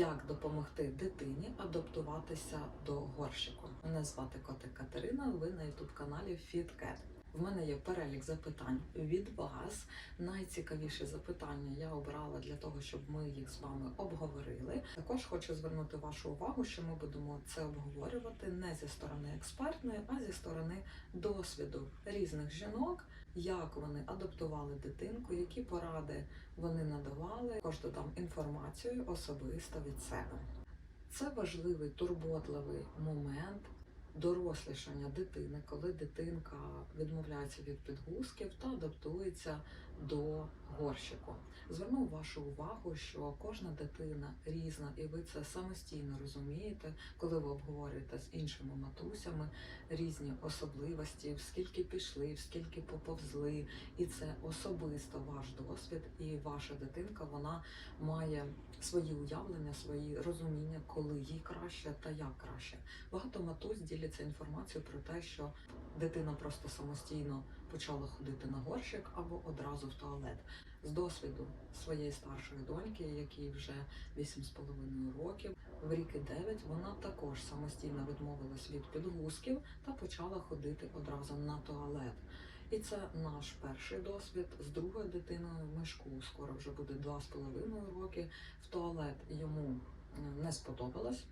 Як допомогти дитині адаптуватися до горщику? Мене звати Котик Катерина. Ви на youtube каналі FitCat. В мене є перелік запитань від вас. Найцікавіші запитання я обрала для того, щоб ми їх з вами обговорили. Також хочу звернути вашу увагу, що ми будемо це обговорювати не зі сторони експертної, а зі сторони досвіду різних жінок, як вони адаптували дитинку, які поради вони надавали. кожну там інформацію особисто від себе. Це важливий турботливий момент дорослішання дитини, коли дитинка відмовляється від підгузків та адаптується до горщику. Зверну вашу увагу, що кожна дитина різна, і ви це самостійно розумієте, коли ви обговорюєте з іншими матусями різні особливості, скільки пішли, скільки поповзли, і це особисто ваш досвід, і ваша дитинка вона має свої уявлення, свої розуміння, коли їй краще та як краще. Багато матусь діляться інформацією про те, що дитина просто самостійно почала ходити на горщик або одразу в туалет. З досвіду своєї старшої доньки, якій вже 8,5 років, в рік і 9, вона також самостійно відмовилась від підгузків та почала ходити одразу на туалет. І це наш перший досвід з другою дитиною Мишку. Скоро вже буде 2,5 роки. В туалет йому е, не сподобалось.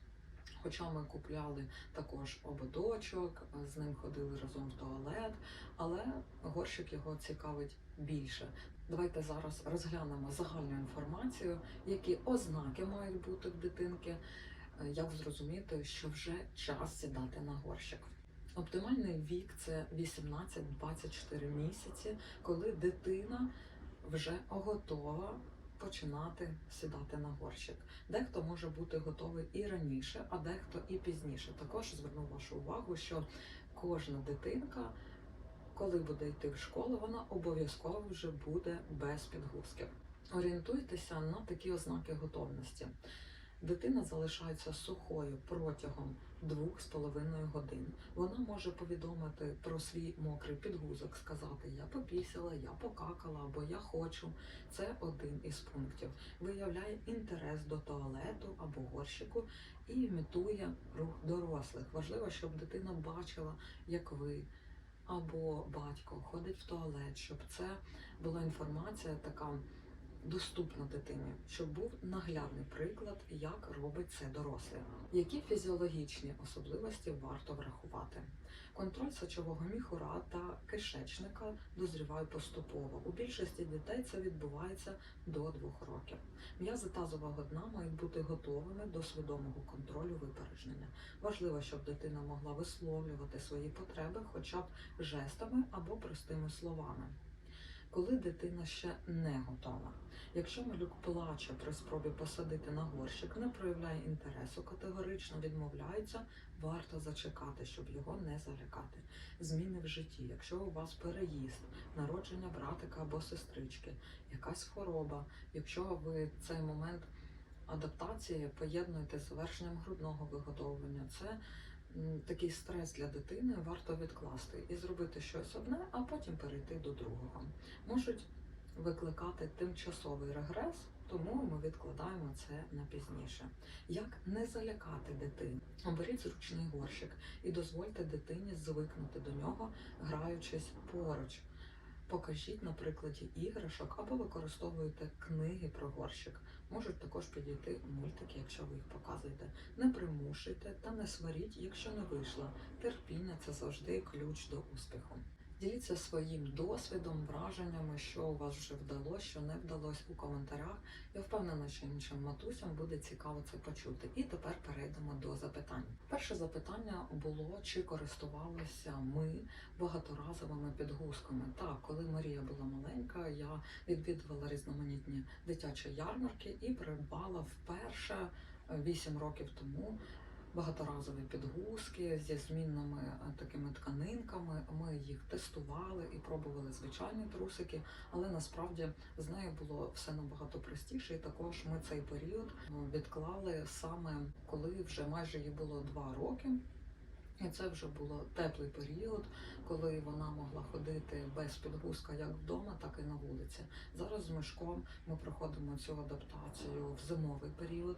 Хоча ми купляли також ободочок, з ним ходили разом в туалет, але горщик його цікавить більше. Давайте зараз розглянемо загальну інформацію, які ознаки мають бути в дитинки, е, як зрозуміти, що вже час сідати на горщик. Оптимальний вік це 18-24 місяці, коли дитина вже готова починати сідати на горщик. Дехто може бути готовий і раніше, а дехто і пізніше. Також зверну вашу увагу, що кожна дитинка, коли буде йти в школу, вона обов'язково вже буде без підгузків. Орієнтуйтеся на такі ознаки готовності. Дитина залишається сухою протягом 2,5 годин. Вона може повідомити про свій мокрий підгузок, сказати Я попісила, я покакала або я хочу. Це один із пунктів. Виявляє інтерес до туалету або горщику і імітує рух дорослих. Важливо, щоб дитина бачила, як ви або батько ходить в туалет, щоб це була інформація така доступна дитині, щоб був наглядний приклад, як робить це дорослий. Які фізіологічні особливості варто врахувати? Контроль сечового міхура та кишечника дозріває поступово. У більшості дітей це відбувається до двох років. М'язи тазового дна мають бути готовими до свідомого контролю випередження. Важливо, щоб дитина могла висловлювати свої потреби хоча б жестами або простими словами. Коли дитина ще не готова. Якщо малюк плаче при спробі посадити на горщик, не проявляє інтересу, категорично відмовляється, варто зачекати, щоб його не залякати. Зміни в житті, якщо у вас переїзд, народження братика або сестрички, якась хвороба, якщо ви цей момент адаптації поєднуєте з завершенням грудного виготовлення, це такий стрес для дитини варто відкласти і зробити щось одне, а потім перейти до другого. Можуть викликати тимчасовий регрес, тому ми відкладаємо це на пізніше. Як не залякати дитину? Оберіть зручний горщик і дозвольте дитині звикнути до нього, граючись поруч. Покажіть на прикладі іграшок або використовуйте книги про горщик. Можуть також підійти мультики, якщо ви їх показуєте. Не примушуйте та не сваріть, якщо не вийшло. Терпіння це завжди ключ до успіху. Діліться своїм досвідом, враженнями, що у вас вже вдалося, що не вдалося у коментарях. Я впевнена, що іншим матусям буде цікаво це почути. І тепер перейдемо до запитань. Перше запитання було, чи користувалися ми багаторазовими підгузками. Так, коли Марія була маленька, я відвідувала різноманітні дитячі ярмарки і придбала вперше 8 років тому багаторазові підгузки зі змінними е, такими тканинками. Ми їх тестували і пробували звичайні трусики, але насправді з нею було все набагато простіше. І також ми цей період е, відклали саме коли вже майже їй було два роки. І це вже було теплий період, коли вона могла ходити без підгузка як вдома, так і на вулиці. Зараз з мишком ми проходимо цю адаптацію в зимовий період,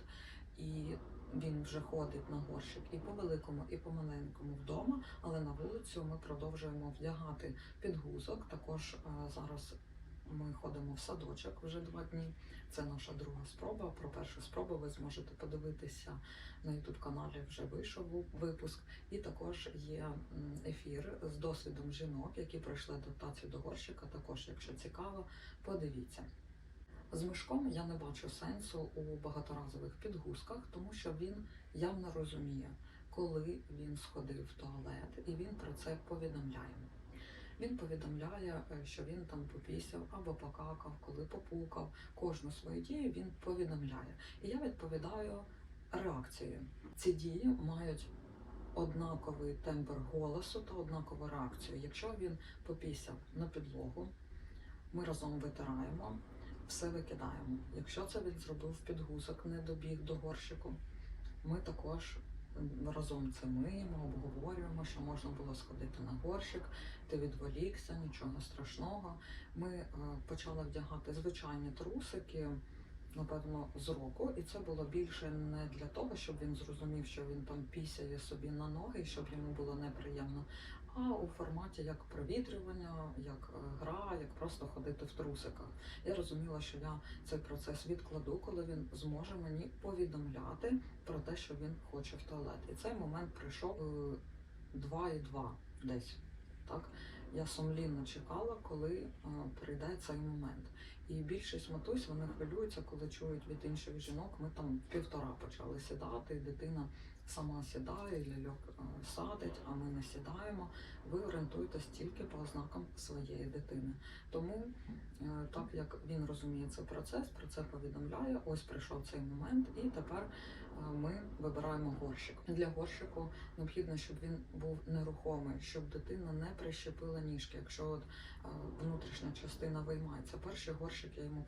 і він вже ходить на горщик і по великому, і по маленькому вдома, але на вулицю ми продовжуємо вдягати підгузок. Також е, зараз ми ходимо в садочок вже два дні. Це наша друга спроба. Про першу спробу ви зможете подивитися на youtube каналі. Вже вийшов випуск, і також є ефір з досвідом жінок, які пройшли адаптацію до горщика. Також, якщо цікаво, подивіться. З мишком я не бачу сенсу у багаторазових підгузках, тому що він явно розуміє, коли він сходив в туалет, і він про це повідомляє. Він повідомляє, е, що він там попісяв або покакав, коли попукав. Кожну свою дію він повідомляє. І я відповідаю реакцією. Ці дії мають однаковий тембр голосу та однакову реакцію. Якщо він попісяв на підлогу, ми разом витираємо, все викидаємо. Якщо це він зробив підгузок, не добіг до горщику, ми також разом це миємо, обговорюємо, що можна було сходити на горщик, ти відволікся, нічого страшного. Ми е, почали вдягати звичайні трусики. Напевно, з року, і це було більше не для того, щоб він зрозумів, що він там пісяє собі на ноги, щоб йому було неприємно, а у форматі як провітрювання, як е, гра, як просто ходити в трусиках. Я розуміла, що я цей процес відкладу, коли він зможе мені повідомляти про те, що він хоче в туалет. І цей момент прийшов е, два і два десь. Так я сумлінно чекала, коли е, прийде цей момент. І більшість матусь вони хвилюються, коли чують від інших жінок. Ми там півтора почали сідати, і дитина сама сідає, ляльок е, садить, а ми не сідаємо. Ви орієнтуєтесь тільки по ознакам своєї дитини. Тому, е, так як він розуміє цей процес, про це повідомляє. Ось прийшов цей момент, і тепер ми вибираємо горщик. Для горщику необхідно, щоб він був нерухомий, щоб дитина не прищепила ніжки. Якщо от внутрішня частина виймається. Перший горщик я йому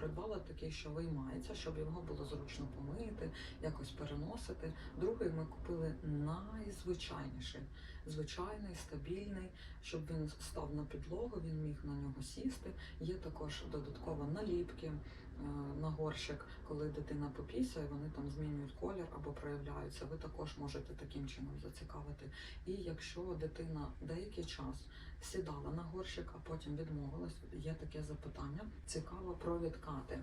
придбала такий, що виймається, щоб його було зручно помити, якось переносити. Другий ми купили найзвичайніший, звичайний, стабільний, щоб він став на підлогу, він міг на нього сісти. Є також додатково наліпки на горщик, коли дитина попісяє, вони там змінюють колір або проявляються. Ви також можете таким чином зацікавити. І якщо дитина деякий час сідала на горщик, а потім відмовилась, є таке запитання. Цікаво про відкати.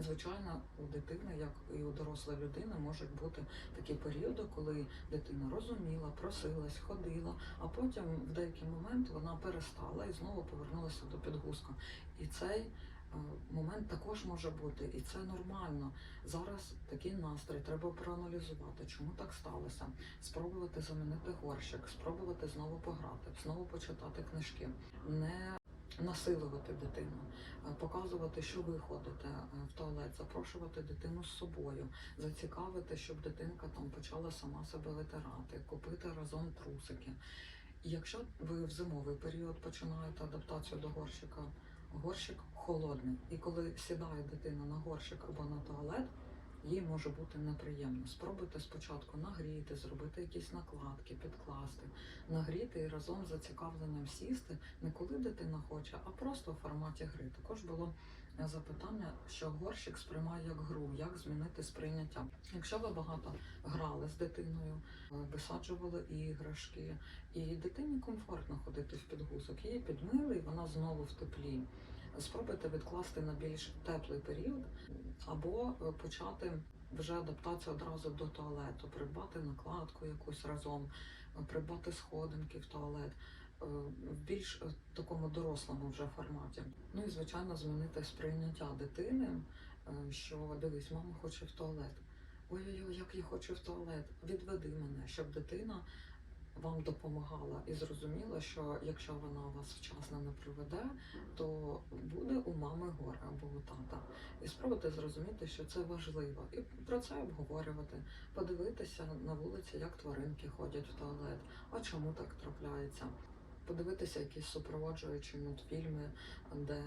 Звичайно, у дитини, як і у дорослої людини, можуть бути такі періоди, коли дитина розуміла, просилась, ходила, а потім в деякий момент вона перестала і знову повернулася до підгузка. І цей е, момент також може бути, і це нормально. Зараз такий настрій треба проаналізувати, чому так сталося, спробувати замінити горщик, спробувати знову пограти, знову почитати книжки, не насилувати дитину, е, показувати, що ви ходите е, в туалет, запрошувати дитину з собою, зацікавити, щоб дитинка там почала сама себе витирати, купити разом трусики. Якщо ви в зимовий період починаєте адаптацію до горщика, горщик холодний, і коли сідає дитина на горщик або на туалет, їй може бути неприємно. Спробуйте спочатку нагріти, зробити якісь накладки, підкласти, нагріти і разом з зацікавленням сісти, не коли дитина хоче, а просто в форматі гри. Також було е, запитання, що горщик сприймає як гру, як змінити сприйняття. Якщо ви багато грали з дитиною, е, висаджували іграшки, і дитині комфортно ходити в підгузок, її підмили, і вона знову в теплі. Спробуйте відкласти на більш теплий період, або е, почати вже адаптацію одразу до туалету, придбати накладку якусь разом, е, придбати сходинки в туалет в більш е, такому дорослому вже форматі. Ну і звичайно змінити сприйняття дитини, е, що дивись, мама хоче в туалет. Ой-ой-ой, як я хочу в туалет, відведи мене, щоб дитина вам допомагала і зрозуміла, що якщо вона вас вчасно не приведе, то буде у мами горе або у тата. І спробуйте зрозуміти, що це важливо, і про це обговорювати, подивитися на вулиці, як тваринки ходять в туалет, а чому так трапляється. Подивитися якісь супроводжуючі мультфільми, де е,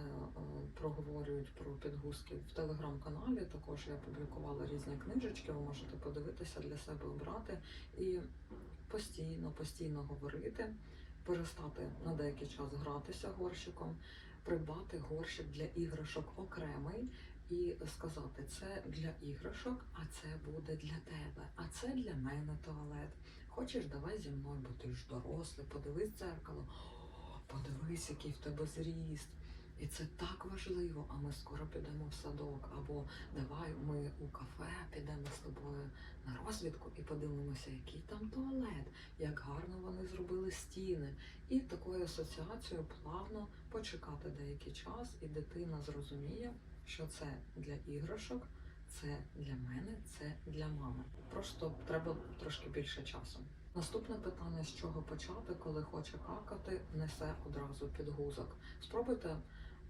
проговорюють про підгузки в телеграм-каналі. Також я публікувала різні книжечки. Ви можете подивитися для себе обрати і постійно, постійно говорити, перестати на деякий час гратися горщиком, придбати горщик для іграшок окремий і сказати, це для іграшок, а це буде для тебе, а це для мене туалет. Хочеш, давай зі мною, бо ти ж дорослий, подивись дзеркало, подивись, який в тебе зріст. І це так важливо, а ми скоро підемо в садок, або давай ми у кафе підемо з тобою на розвідку і подивимося, який там туалет, як гарно вони зробили стіни. І такою асоціацією плавно почекати деякий час, і дитина зрозуміє, що це для іграшок, це для мене, це для мами. Просто треба трошки більше часу. Наступне питання, з чого почати, коли хоче какати, несе одразу підгузок. Спробуйте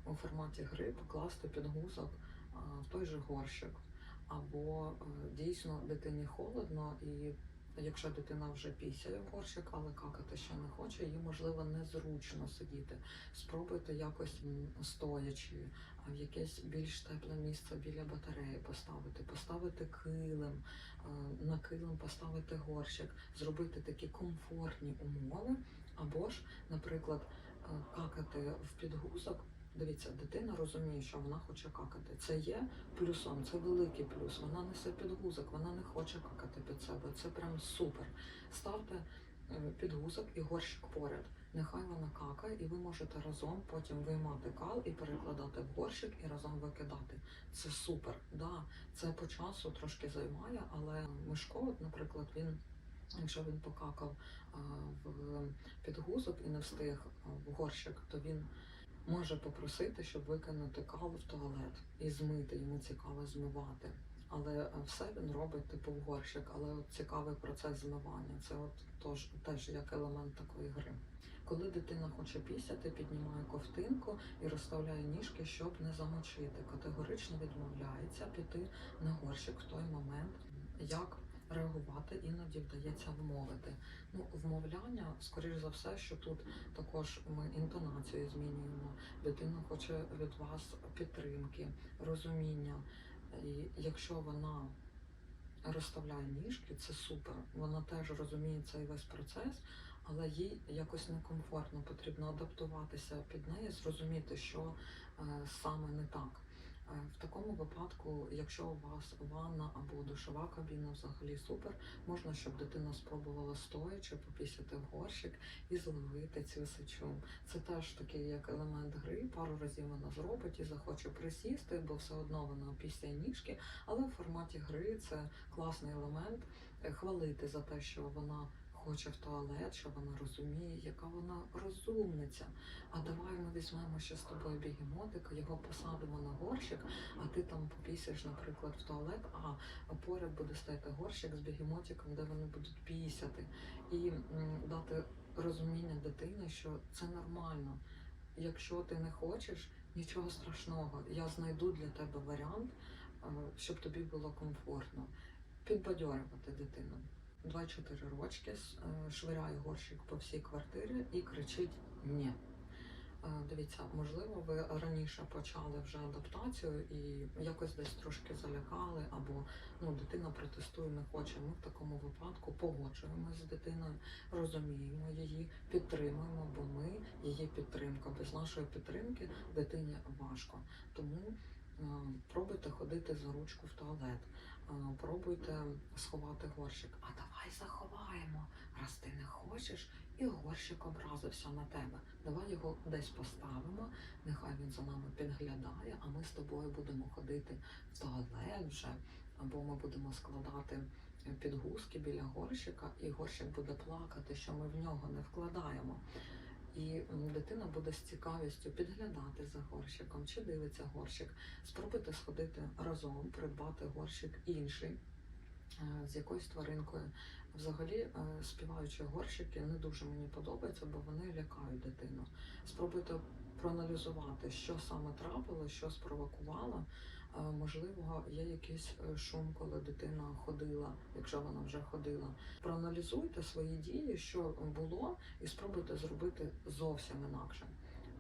у форматі гри покласти підгузок в той же горщик. Або е, дійсно дитині холодно, і якщо дитина вже пісяє горщик, але какати ще не хоче, їй можливо незручно сидіти. Спробуйте якось стоячи, а в якесь більш тепле місце біля батареї поставити, поставити килим, на килим поставити горщик, зробити такі комфортні умови, або ж, наприклад, какати в підгузок. Дивіться, дитина розуміє, що вона хоче какати. Це є плюсом, це великий плюс. Вона несе підгузок, вона не хоче какати під себе. Це прям супер. Ставте е, підгузок і горщик поряд. Нехай вона какає, і ви можете разом потім виймати кал і перекладати в горщик і разом викидати. Це супер. Да, це по часу трошки займає, але Мишко, наприклад, він. Якщо він покакав в підгузок і не встиг в горщик, то він може попросити, щоб викинути каву в туалет і змити. Йому цікаво змивати. Але е, все він робить типу в горщик. Але от цікавий процес змивання. Це от тож теж як елемент такої гри. Коли дитина хоче пісяти, піднімає ковтинку і розставляє ніжки, щоб не замочити. Категорично відмовляється піти на горщик в той момент, як реагувати іноді вдається вмовити. Ну, вмовляння, скоріш за все, що тут також ми інтонацію змінюємо. Дитина хоче від вас підтримки, розуміння. І якщо вона розставляє ніжки, це супер. Вона теж розуміє цей весь процес, але їй якось некомфортно, потрібно адаптуватися під неї, зрозуміти, що е, саме не так. Е, В такому випадку, якщо у вас ванна або душова кабіна взагалі супер, можна, щоб дитина спробувала стоячи попісяти в горщик і зловити цю сечу. Це теж такий як елемент гри. Пару разів вона зробить і захоче присісти, бо все одно вона пісяє ніжки. Але в форматі гри це класний елемент е, хвалити за те, що вона. Хоче в туалет, що вона розуміє, яка вона розумниця. А давай ми візьмемо ще з тобою бігемотика, його посадимо на горщик, а ти там попісяєш, наприклад, в туалет, а поряд буде стояти горщик з бігемотиком, де вони будуть пісяти. І дати розуміння дитині, що це нормально. Якщо ти не хочеш, нічого страшного. Я знайду для тебе варіант, е, щоб тобі було комфортно. Підбадьорювати дитину. 2-4 рочки е, швиряє горщик по всій квартирі і кричить ні. Е, Дивіться, можливо, ви раніше почали вже адаптацію і якось десь трошки залякали, або ну, дитина протестує, не хоче. Ми в такому випадку погоджуємося з дитиною, розуміємо її, підтримуємо, бо ми її підтримка. Без нашої підтримки дитині важко. Тому е, пробуйте ходити за ручку в туалет, пробуйте сховати горщик. А давай заховаємо, раз ти не хочеш, і горщик образився на тебе. Давай його десь поставимо, нехай він за нами підглядає, а ми з тобою будемо ходити в туалет вже, або ми будемо складати підгузки біля горщика, і горщик буде плакати, що ми в нього не вкладаємо. І дитина буде з цікавістю підглядати за горщиком, чи дивиться горщик. Спробуйте сходити разом, придбати горщик інший е, з якоюсь тваринкою. Взагалі, співаючи співаючі горщики не дуже мені подобаються, бо вони лякають дитину. Спробуйте проаналізувати, що саме трапило, що спровокувало. Е, Можливо, є якийсь е, шум, коли дитина ходила, якщо вона вже ходила. Проаналізуйте свої дії, що було, і спробуйте зробити зовсім інакше.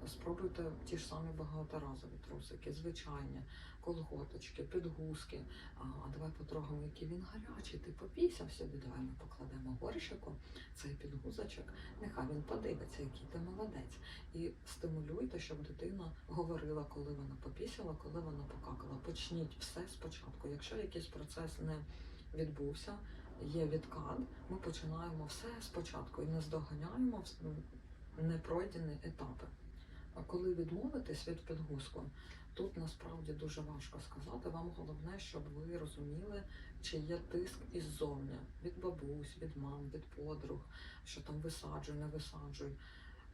Спробуйте ті ж самі багаторазові трусики, звичайні, колготочки, підгузки. А, давай потрогаємо, який він гарячий. Ти попісявся, давай ми покладемо горщику цей підгузочок. Нехай він подивиться, який ти молодець. І стимулюйте, щоб дитина говорила, коли вона попісяла, коли вона покакала. Почніть все спочатку. Якщо якийсь процес не відбувся, є відкат, ми починаємо все спочатку і не здоганяємо непройдені етапи. А коли відмовитись від підгузку, тут насправді дуже важко сказати. Вам головне, щоб ви розуміли, чи є тиск іззовні від бабусь, від мам, від подруг, що там висаджуй, не висаджуй.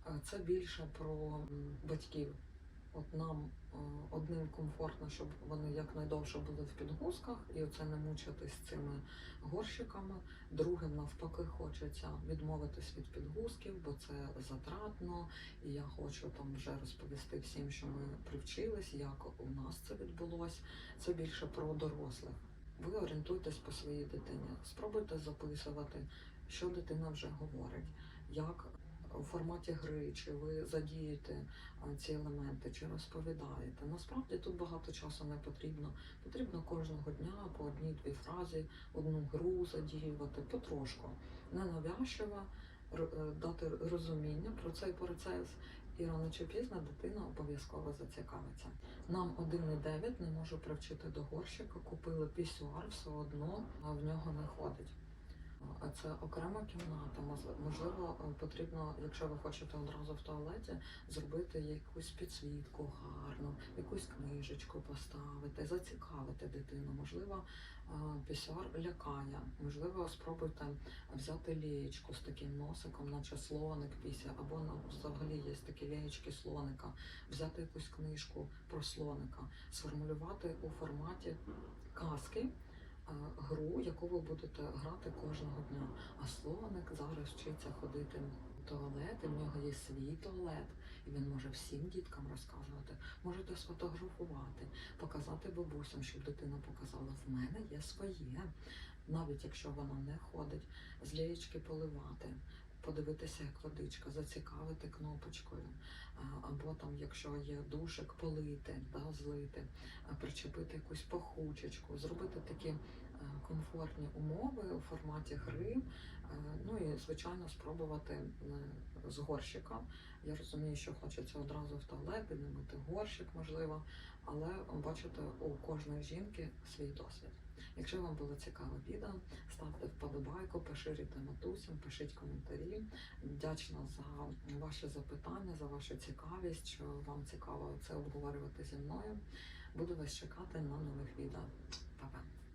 Е, Це більше про батьків. От нам е, одним комфортно, щоб вони якнайдовше були в підгузках, і оце не мучитись цими горщиками. Другим навпаки хочеться відмовитись від підгузків, бо це затратно, і я хочу там вже розповісти всім, що ми привчились, як у нас це відбулось. Це більше про дорослих. Ви орієнтуйтесь по своїй дитині. Спробуйте записувати, що дитина вже говорить, як у форматі гри, чи ви задієте ці елементи, чи розповідаєте. Насправді тут багато часу не потрібно. Потрібно кожного дня по одній-дві фразі, одну гру задіювати потрошку, р- е, дати розуміння про цей процес. І рано чи пізно дитина обов'язково зацікавиться. Нам 1,9 не може привчити до горщика, купили пісюар, все одно а в нього не ходить. А це окрема кімната. Можливо, е, потрібно, якщо ви хочете одразу в туалеті, зробити якусь підсвітку гарну, якусь книжечку поставити, зацікавити дитину. Можливо, е, пісюар лякає. Можливо, спробуйте взяти лієчку з таким носиком, наче слоник після, або на взагалі є такі лієчки слоника, взяти якусь книжку про слоника, сформулювати у форматі казки е, гру, яку ви будете грати кожного дня. А слоник зараз вчиться ходити в туалет, і в нього є свій туалет, і він може всім діткам розказувати. Можете сфотографувати, показати бабусям, щоб дитина показала, в мене є своє, навіть якщо вона не ходить, з лієчки поливати. Подивитися, як водичка, зацікавити кнопочкою, або там, якщо є душик, полити, да, злити, причепити якусь пахучечку, зробити такі е, комфортні умови у форматі гри. Е, Ну і звичайно спробувати е, з горщика. Я розумію, що хочеться одразу в туалет, мити горщик, можливо, але бачите, у кожної жінки свій досвід. Якщо вам було цікаве відео, ставте вподобайку, поширюйте матусям, пишіть коментарі. Вдячна за ваші запитання, за вашу цікавість, що вам цікаво це обговорювати зі мною. Буду вас чекати на нових відео. Па-па!